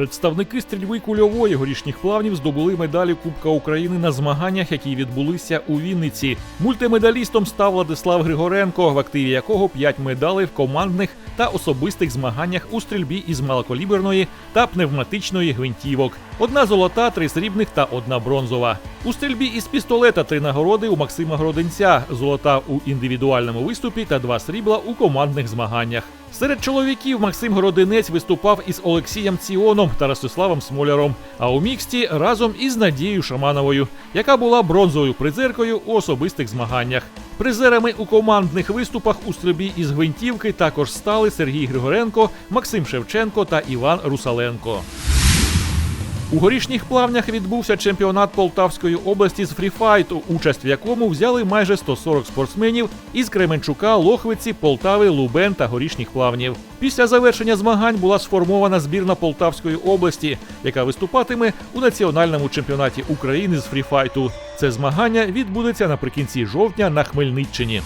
Представники стрільби кульової горішніх плавнів здобули медалі Кубка України на змаганнях, які відбулися у Вінниці. Мультимедалістом став Владислав Григоренко, в активі якого 5 медалей в командних та особистих змаганнях у стрільбі із малокаліберної та пневматичної гвинтівок. Одна золота, три срібних та одна бронзова. У стрільбі із пістолета три нагороди у Максима Гроденця, золота у індивідуальному виступі та два срібла у командних змаганнях. Серед чоловіків Максим Городинець виступав із Олексієм Ціоном та Ростиславом Смоляром, а у міксті разом із Надією Шамановою, яка була бронзовою призеркою у особистих змаганнях. Призерами у командних виступах у стрибі із гвинтівки також стали Сергій Григоренко, Максим Шевченко та Іван Русаленко. У горішніх плавнях відбувся чемпіонат Полтавської області з фріфайту, участь в якому взяли майже 140 спортсменів із Кременчука, Лохвиці, Полтави, Лубен та горішніх плавнів. Після завершення змагань була сформована збірна Полтавської області, яка виступатиме у національному чемпіонаті України з фріфайту. Це змагання відбудеться наприкінці жовтня на Хмельниччині.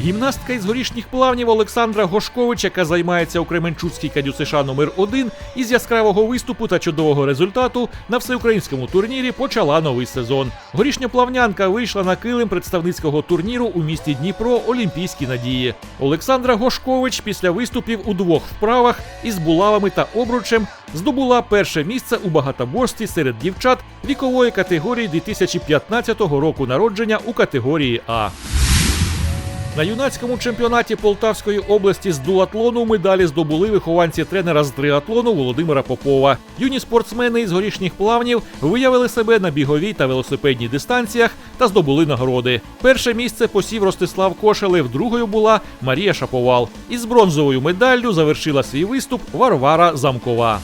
Гімнастка із горішніх плавнів Олександра Гошкович, яка займається у Кременчуцькій кадю США номер 1 із яскравого виступу та чудового результату на всеукраїнському турнірі почала новий сезон. Горішня плавнянка вийшла на килим представницького турніру у місті Дніпро Олімпійські надії. Олександра Гошкович після виступів у двох вправах із булавами та обручем здобула перше місце у багатоборстві серед дівчат вікової категорії 2015 року народження у категорії А. На юнацькому чемпіонаті Полтавської області з дуатлону медалі здобули вихованці тренера з триатлону Володимира Попова. Юні спортсмени із горішніх плавнів виявили себе на біговій та велосипедній дистанціях та здобули нагороди. Перше місце посів Ростислав Кошелев, другою була Марія Шаповал. Із бронзовою медаллю завершила свій виступ Варвара Замкова.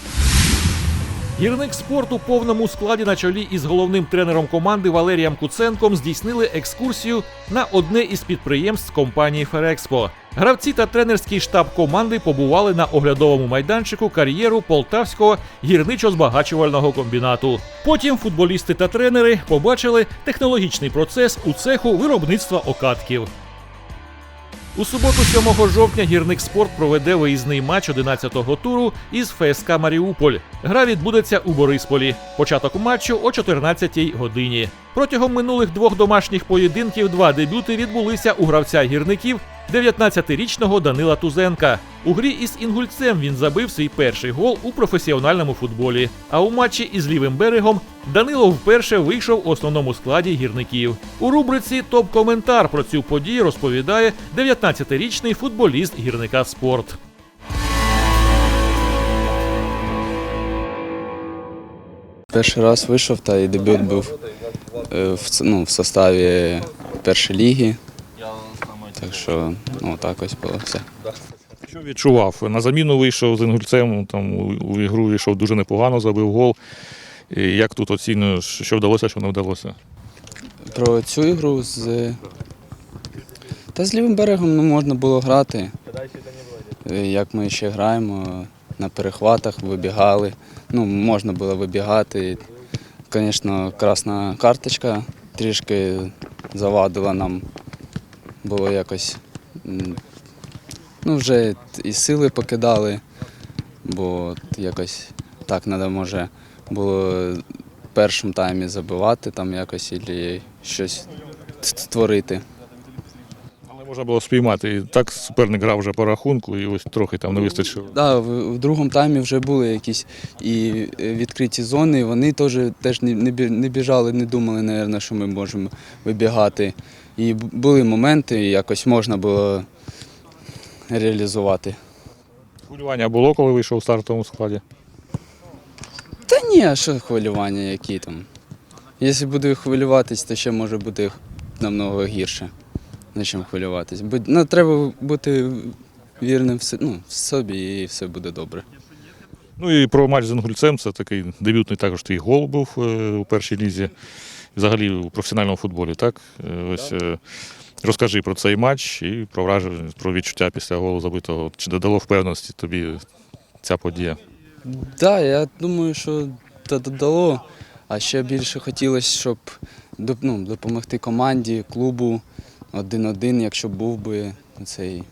Гірник спорту у повному складі на чолі із головним тренером команди Валерієм Куценком здійснили екскурсію на одне із підприємств компанії Ферекспо. Гравці та тренерський штаб команди побували на оглядовому майданчику кар'єру полтавського гірничо-збагачувального комбінату. Потім футболісти та тренери побачили технологічний процес у цеху виробництва окатків. У суботу, 7 жовтня, гірник спорт проведе виїзний матч 11-го туру із ФСК Маріуполь. Гра відбудеться у Борисполі. Початок матчу о 14-й годині. Протягом минулих двох домашніх поєдинків два дебюти відбулися у гравця гірників 19-річного Данила Тузенка. У грі із інгульцем він забив свій перший гол у професіональному футболі. А у матчі із лівим берегом Данило вперше вийшов у основному складі гірників. У рубриці Топ-коментар про цю подію розповідає 19-річний футболіст гірника спорт. Перший раз вийшов та і дебют був е, в, ну, в составі першої ліги. Так що ну, так ось було все. Що відчував? На заміну вийшов з інгульцем, там у, ігру вийшов дуже непогано, забив гол. І як тут оцінюєш, що вдалося, що не вдалося? Про цю ігру з. Та з лівим берегом ну, можна було грати. Е, Як ми ще граємо, на перехватах вибігали. Ну, можна було вибігати. Звісно, красна карточка трішки завадила нам. Було якось. Ну, вже і сили покидали, бо якось так треба, може, було в першому таймі забивати там якось і щось т- творити. Але можна було спіймати. І так суперник грав вже по рахунку, і ось трохи там не вистачило. Да, в, в другому таймі вже були якісь і е, відкриті зони, вони теж, теж не, не біжали, не думали, напевно, що ми можемо вибігати. І були моменти, і якось можна було реалізувати. Хвилювання було, коли вийшов у стартовому складі. Та ні, а що хвилювання, які там. Якщо буду хвилюватись, то ще може бути намного гірше, на чим хвилюватись. Бо, ну, треба бути вірним в, ну, в собі і все буде добре. Ну і про матч з інгульцем це такий дебютний також твій гол був е, у першій лізі. Взагалі у професіональному футболі, так? Е, Ось е, розкажи про цей матч і про враження, про відчуття після голу забитого. Чи додало впевненості тобі ця подія? Так, да, я думаю, що це додало. А ще більше хотілося, щоб ну, допомогти команді, клубу один-один, якщо був би цей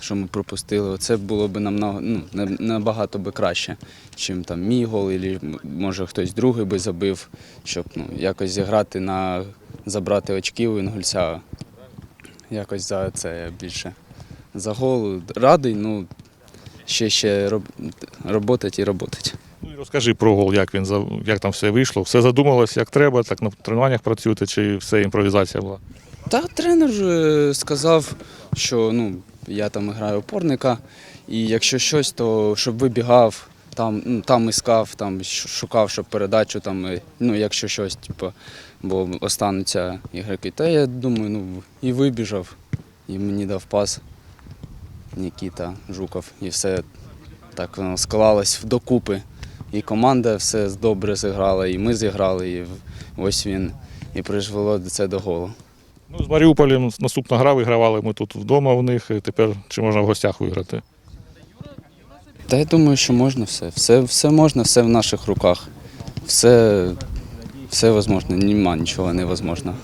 що ми пропустили. Це було б нам ну, набагато би краще, чим там мій гол, або може хтось другий би забив, щоб ну, якось зіграти на забрати очки у інгульця. Якось за це більше за гол радий, ну ще ще роб, роботать і роботать. Ну і розкажи про гол, як він як там все вийшло. Все задумалось як треба, так на тренуваннях працюєте, чи все імпровізація була? Та тренер сказав, що ну, я там граю опорника, і якщо щось, то щоб вибігав, там, ну, там іскав, там шукав, щоб передачу, там, е, ну, якщо щось, типу, бо остануться ігроки. Та я думаю, ну і вибіжав, і мені дав пас Нікіта Жуков, і все так воно склалось докупи. І команда все добре зіграла, і ми зіграли, і ось він і призвело це до голу. Ну, з Маріуполем наступна гра вигравали. Ми тут вдома в них. Тепер чи можна в гостях виграти? Та я думаю, що можна все. Все, все можна, все в наших руках. Все, все можливо, нема нічого невозможного.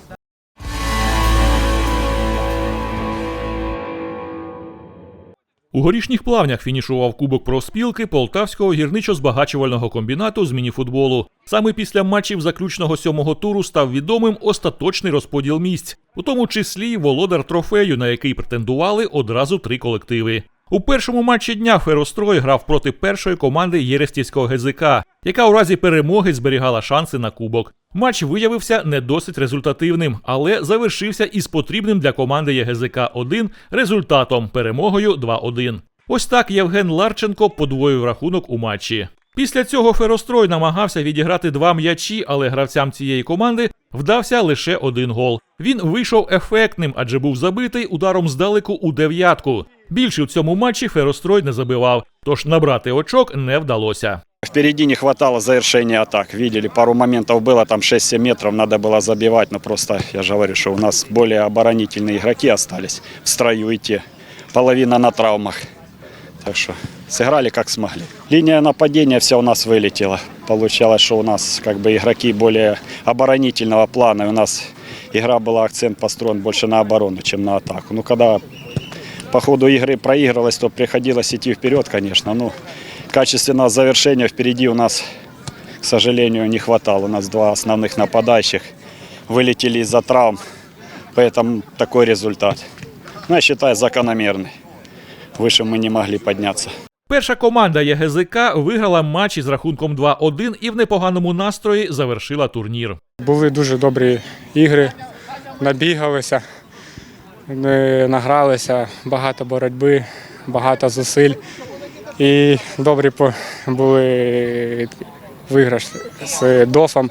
У горішніх плавнях фінішував Кубок профспілки Полтавського гірничо-збагачувального комбінату з мініфутболу. Саме після матчів заключного сьомого туру став відомим остаточний розподіл місць, у тому числі володар трофею, на який претендували одразу три колективи. У першому матчі дня Ферострой грав проти першої команди Єрестівського ГЗК, яка у разі перемоги зберігала шанси на кубок. Матч виявився не досить результативним, але завершився із потрібним для команди ЄГЗК 1 результатом перемогою 2-1. Ось так Євген Ларченко подвоїв рахунок у матчі. Після цього Ферострой намагався відіграти два м'ячі, але гравцям цієї команди вдався лише один гол. Він вийшов ефектним, адже був забитий ударом здалеку у дев'ятку. Більше в цьому матчі Ферострой не забивав, тож набрати очок не вдалося. Впереди не хватало завершения атак. Видели, пару моментов было, там 6-7 метров надо было забивать, но просто, я же говорю, что у нас более оборонительные игроки остались в строю идти. Половина на травмах. Так что сыграли как смогли. Линия нападения вся у нас вылетела. Получалось, что у нас как бы игроки более оборонительного плана. И у нас игра была акцент построен больше на оборону, чем на атаку. Ну, когда по ходу игры проигрывалось, то приходилось идти вперед, конечно. Ну, качественного завершения впереди у нас, к сожалению, не хватало. У нас два основных нападающих вылетели из-за травм, поэтому такой результат. Ну, я считаю, закономерный. Выше мы не могли подняться. Перша команда ЄГЗК виграла матч із рахунком 2-1 і в непоганому настрої завершила турнір. Були дуже добрі ігри, набігалися, ми награлися, багато боротьби, багато зусиль. І добрі були виграш з дофом.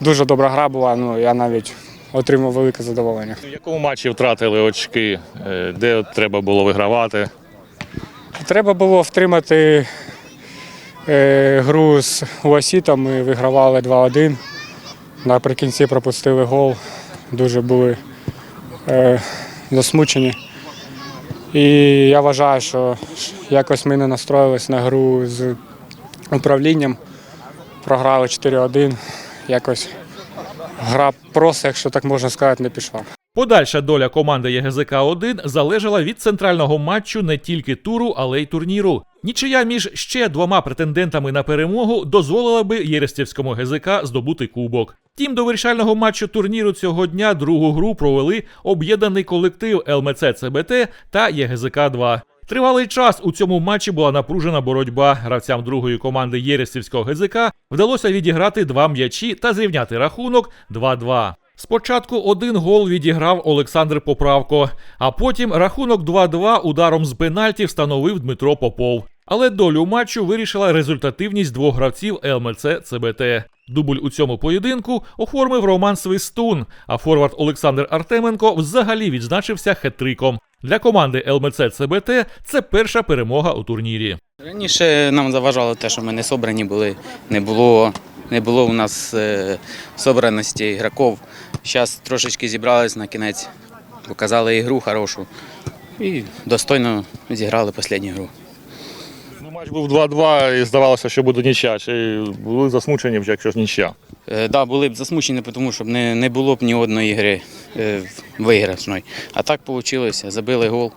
Дуже добра гра була, ну я навіть отримав велике задоволення. В якому матчі втратили очки, Е, де треба було вигравати? Треба було втримати е, гру з Уасітом. Ми вигравали 2-1. Наприкінці пропустили гол. Дуже були е, засмучені. І я вважаю, що якось ми не настроїлися на гру з управлінням. Програли 4-1. Якось гра просто, якщо так можна сказати, не пішла. Подальша доля команди ЄГЗК 1 залежала від центрального матчу не тільки туру, але й турніру. Нічия між ще двома претендентами на перемогу дозволила би Єрестівському ГЗК здобути кубок. Тім до вирішального матчу турніру цього дня другу гру провели об'єднаний колектив ЛМЦ ЦБТ та ЄГЗК 2. Тривалий час у цьому матчі була напружена боротьба. Гравцям другої команди Єрестівського ГЗК вдалося відіграти два м'ячі та зрівняти рахунок 2-2. Спочатку один гол відіграв Олександр Поправко, а потім рахунок 2-2 ударом з пенальті встановив Дмитро Попов. Але долю матчу вирішила результативність двох гравців ЛМЦ ЦБТ. Дубль у цьому поєдинку оформив Роман Свистун, а форвард Олександр Артеменко взагалі відзначився хет-триком. Для команди ЛМЦ ЦБТ це перша перемога у турнірі. Раніше нам заважало те, що ми не собрані були, не було, не було у нас е, собраності ігроків. Зараз трошечки зібрались на кінець, показали ігру хорошу і достойно зіграли останню гру. Ну, матч був 2-2 і здавалося, що буде нічия. Чи були засмучені, якщо ж нічия? Е, да, були б засмучені, тому що не, не було б ні одної гри е, виграшної. А так вийшло, забили гол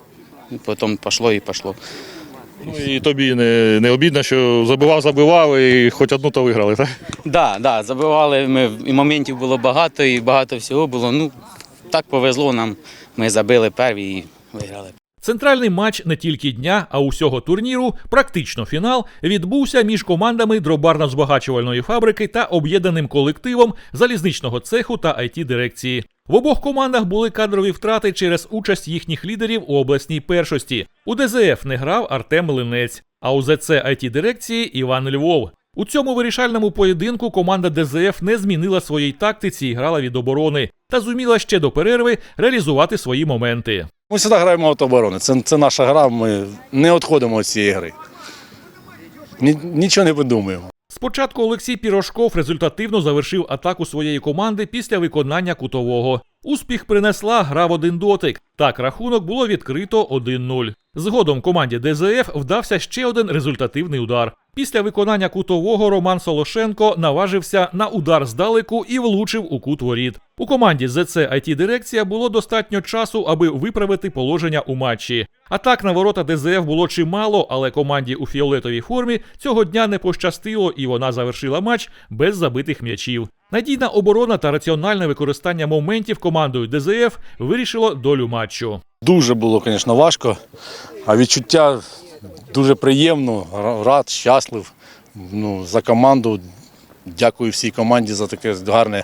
потім пішло і пішло. Ну і тобі не, не обідно, що забивав, забивав і хоч одну то виграли, так? Да, да, забивали ми, і моментів було багато, і багато всього було. Ну, так повезло нам. Ми забили перві і виграли. Центральний матч не тільки дня, а усього турніру, практично фінал, відбувся між командами дробарно-збагачувальної фабрики та об'єднаним колективом залізничного цеху та it дирекції. В обох командах були кадрові втрати через участь їхніх лідерів у обласній першості. У ДЗФ не грав Артем Линець, а у ЗЦ it дирекції Іван Львов. У цьому вирішальному поєдинку команда ДЗФ не змінила своїй тактиці і грала від оборони та зуміла ще до перерви реалізувати свої моменти. Ми завжди граємо от оборони. Це, це наша гра, ми не відходимо від цієї гри. Ні, нічого не видумуємо. Спочатку Олексій Пірошков результативно завершив атаку своєї команди після виконання кутового. Успіх принесла гра в один дотик. Так рахунок було відкрито 1-0. Згодом команді ДЗФ вдався ще один результативний удар. Після виконання кутового Роман Солошенко наважився на удар здалеку і влучив у кут воріт. У команді ЗЦ it дирекція було достатньо часу, аби виправити положення у матчі. Атак на ворота ДЗФ було чимало, але команді у фіолетовій формі цього дня не пощастило, і вона завершила матч без забитих м'ячів. Надійна оборона та раціональне використання моментів командою ДЗФ вирішило долю матчу. Дуже було, звісно, важко, а відчуття дуже приємно, рад, щаслив ну, за команду. Дякую всій команді за таке гарне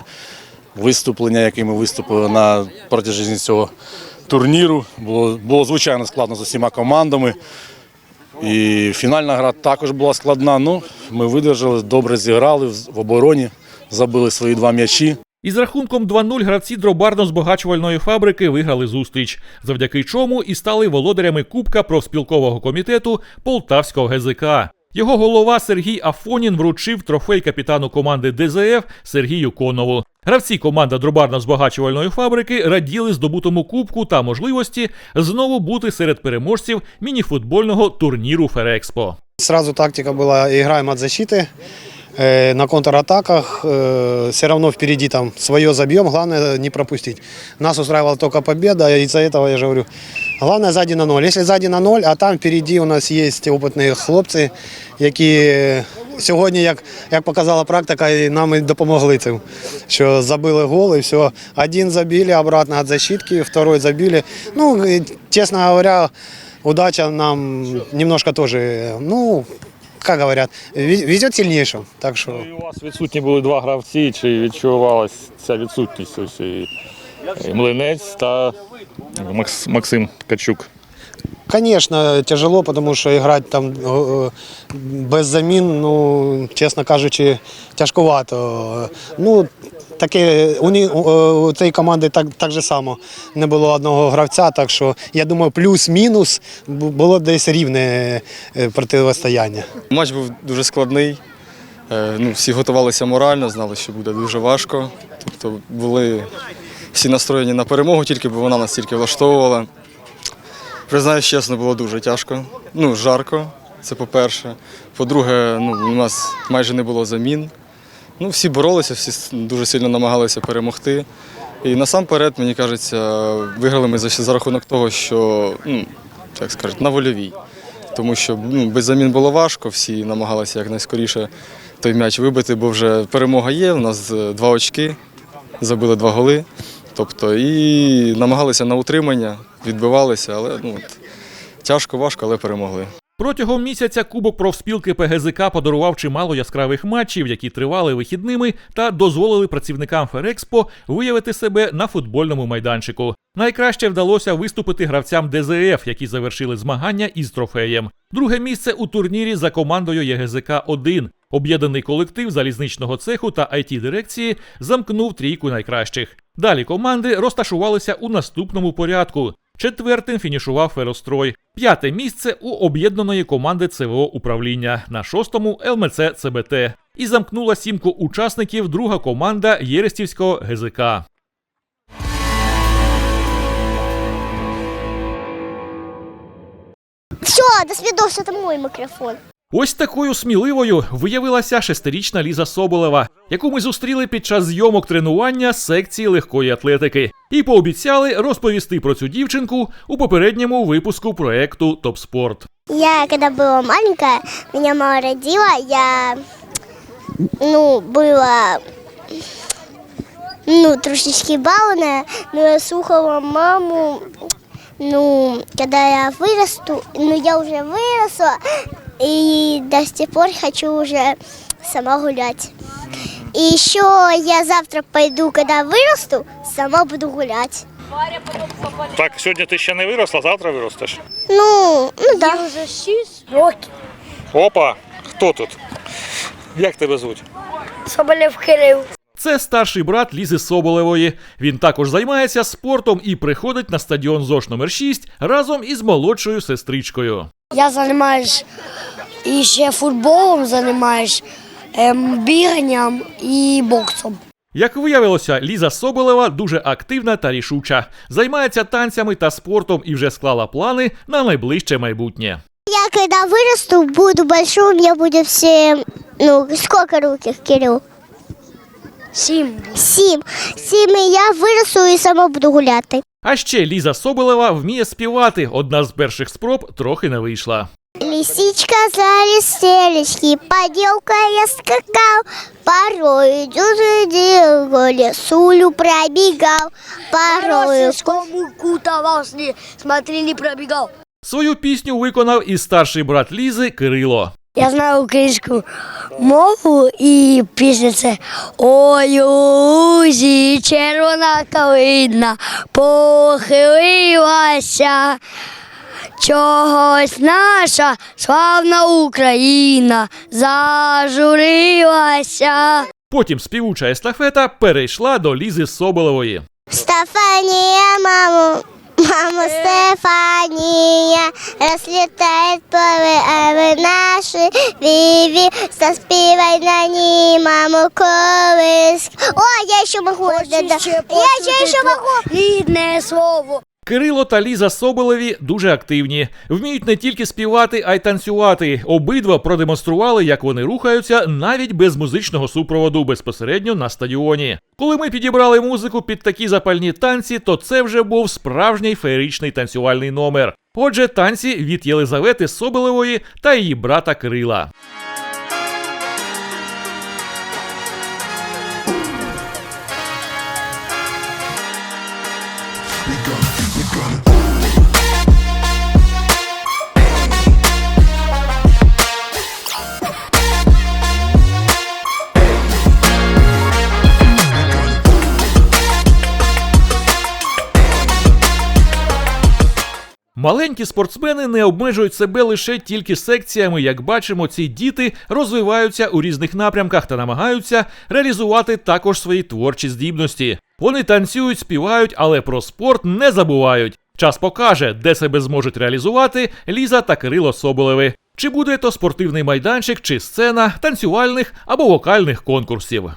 виступлення, яке ми виступили на протязі цього турніру. Було, було звичайно складно з усіма командами. І фінальна гра також була складна. Ну, ми видержали, добре зіграли в обороні, забили свої два м'ячі. Із рахунком 2-0 гравці дробарно-збагачувальної фабрики виграли зустріч, завдяки чому і стали володарями Кубка профспілкового комітету Полтавського ГЗК. Його голова Сергій Афонін вручив трофей капітану команди ДЗФ Сергію Конову. Гравці команда дробарно-збагачувальної фабрики раділи здобутому кубку та можливості знову бути серед переможців мініфутбольного турніру Ферекспо. Сразу тактика была, играем от защиты, э, на контратаках, э, все равно впереди там свое забьем, главное не пропустить. Нас устраивала только победа, и из-за этого я же говорю, главное сзади на ноль. Если сзади на ноль, а там впереди у нас есть опытные хлопці, які сьогодні, як, як показала практика, і нам і допомогли цим, що забили гол і все. Один забили обратно від защитки, второй забили. Ну, и, честно говоря, удача нам немножко тоже, ну, как говорят, везет сильнейшим. Так что І у вас відсутні були два гравці, чи відчувалася ця відсутність ось і, і Млинець та Макс, Максим Качук. Конечно, тяжело, потому что играть там э, без замін, ну, чесно кажучи, тяжкувато. Ну, таке, у, у, у цієї команди так, так же само не було одного гравця, так що я думаю, плюс-мінус було десь рівне е, протистояння. Матч був дуже складний. Е, Ну, всі готувалися морально, знали, що буде дуже важко. Тобто були всі настроєні на перемогу, тільки бо вона нас тільки влаштовувала. Признаюсь, чесно, було дуже тяжко. Ну, жарко, це по-перше. По-друге, ну, у нас майже не було замін. Ну, всі боролися, всі дуже сильно намагалися перемогти. І насамперед, мені кажеться, виграли ми за, за рахунок того, що, ну, як скажуть, на вольовій тому що ну, без замін було важко, всі намагалися якнайскоріше той м'яч вибити, бо вже перемога є. У нас е, два очки, забили два голи. Тобто і намагалися на утримання, відбивалися, але ну, от, тяжко, важко, але перемогли. Протягом місяця Кубок профспілки ПГЗК подарував чимало яскравих матчів, які тривали вихідними та дозволили працівникам Ферекспо виявити себе на футбольному майданчику. Найкраще вдалося виступити гравцям ДЗФ, які завершили змагання із трофеєм. Друге місце у турнірі за командою ЄГЗК 1 Об'єднаний колектив залізничного цеху та it дирекції замкнув трійку найкращих. Далі команди розташувалися у наступному порядку. Четвертим фінішував Ферострой. П'яте місце у об'єднаної команди ЦВО управління. На шостому ЛМЦ ЦБТ. І замкнула сімку учасників друга команда Єрестівського ГЗК. Все, до свидос, это мой микрофон. Ось такою сміливою виявилася шестирічна Ліза Соболева, яку ми зустріли під час зйомок тренування секції легкої атлетики, і пообіцяли розповісти про цю дівчинку у попередньому випуску проекту Топ Спорт. Я, когда была маленькая, меня мама родила, я, ну, была, ну, трошечки балованная, но я слухала маму, ну, когда я вырасту, ну, я уже выросла, и до сих пор хочу уже сама гулять. И еще я завтра пойду, когда вырасту, сама буду гулять. Так, сьогодні ти ще не виросла, завтра виростеш. Ну, ну да. Опа, хто тут? Як тебе звуть? Соболев Кирил. Це старший брат Лізи Соболевої. Він також займається спортом і приходить на стадіон ЗОШ номер 6 разом із молодшою сестричкою. Я займаюсь і ще футболом займаюсь, ем, біганням і боксом. Як виявилося, Ліза Соболева дуже активна та рішуча, займається танцями та спортом і вже склала плани на найближче майбутнє. Я когда вырасту, буду большой, у меня будет все, ну, сколько руки, Кирилл? Сім. Семь. Семь, и я вырасту и сама буду гуляти. А ще Ліза Соболева вміє співати. Одна з перших спроб трохи не вийшла. Лисичка за листелечки, поделка я скакал, порою дюжи по лесулю пробегал, порою... Кому кутавался, смотрели, пробегал. Свою пісню виконав і старший брат Лізи Кирило. Я знаю українську мову і пісня це Ой, у лузі червона калина похилилася. Чогось наша славна Україна зажурилася. Потім співуча естафета перейшла до Лізи Соболевої. Стефания, маму, маму Стефания, расцветает плавы, а вы наши, Виви, заспевай на ней, маму колыск. О, я еще могу, да, да. я еще, еще могу. Рідне слово. Кирило та Ліза Соболеві дуже активні. Вміють не тільки співати, а й танцювати. Обидва продемонстрували, як вони рухаються навіть без музичного супроводу безпосередньо на стадіоні. Коли ми підібрали музику під такі запальні танці, то це вже був справжній феєричний танцювальний номер. Отже, танці від Єлизавети Соболевої та її брата Кирила. Маленькі спортсмени не обмежують себе лише тільки секціями. Як бачимо, ці діти розвиваються у різних напрямках та намагаються реалізувати також свої творчі здібності. Вони танцюють, співають, але про спорт не забувають. Час покаже, де себе зможуть реалізувати Ліза та Кирило Соболеви. Чи буде то спортивний майданчик, чи сцена танцювальних або вокальних конкурсів.